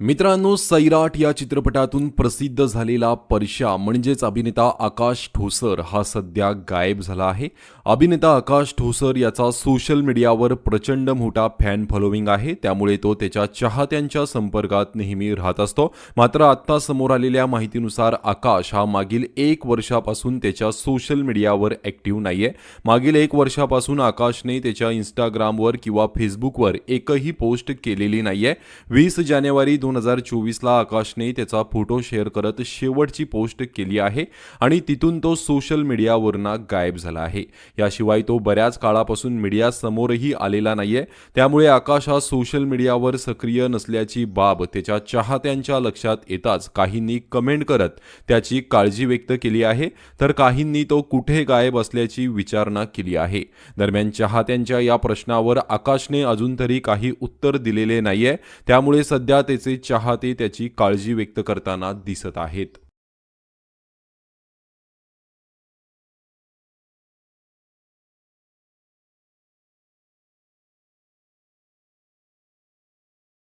मित्रांनो सैराट या चित्रपटातून प्रसिद्ध झालेला परशा म्हणजेच अभिनेता आकाश ठोसर हा सध्या गायब झाला आहे. अभिनेता आकाश ठोसर याचा सोशल मीडियावर प्रचंड मोठा फॅन फॉलोविंग आहे. त्यामुळे तो त्याच्या चाहत्यांच्या संपर्कात नेहमी राहत असतो. मात्र आत्ता समोर आलेल्या माहितीनुसार आकाश हा मागील एक वर्षापासून त्याच्या सोशल मीडियावर ॲक्टिव्ह नाहीये. मागील एक वर्षापासून आकाशने त्याच्या इंस्टाग्रामवर किंवा फेसबुकवर एकही पोस्ट केलेली नाही आहे वीस जानेवारी दोन हजार चोवीसला आकाशने त्याचा फोटो शेअर करत शेवटची पोस्ट केली आहे आणि तिथून तो सोशल मीडियावरनं गायब झाला आहे. याशिवाय तो बऱ्याच काळापासून मीडिया समोरही आलेला नाहीये. त्यामुळे आकाश हा सोशल मीडियावर सक्रिय नसल्याची बाब त्याच्या चाहत्यांच्या लक्षात येताच काहींनी कमेंट करत त्याची काळजी व्यक्त केली आहे. तर काहींनी तो कुठे गायब असल्याची विचारणा केली आहे. दरम्यान चाहत्यांच्या या प्रश्नावर आकाशने अजून तरी काही उत्तर दिलेले नाहीये. त्यामुळे सध्या त्याचे चाहते त्याची काळजी व्यक्त करताना दिसत आहेत.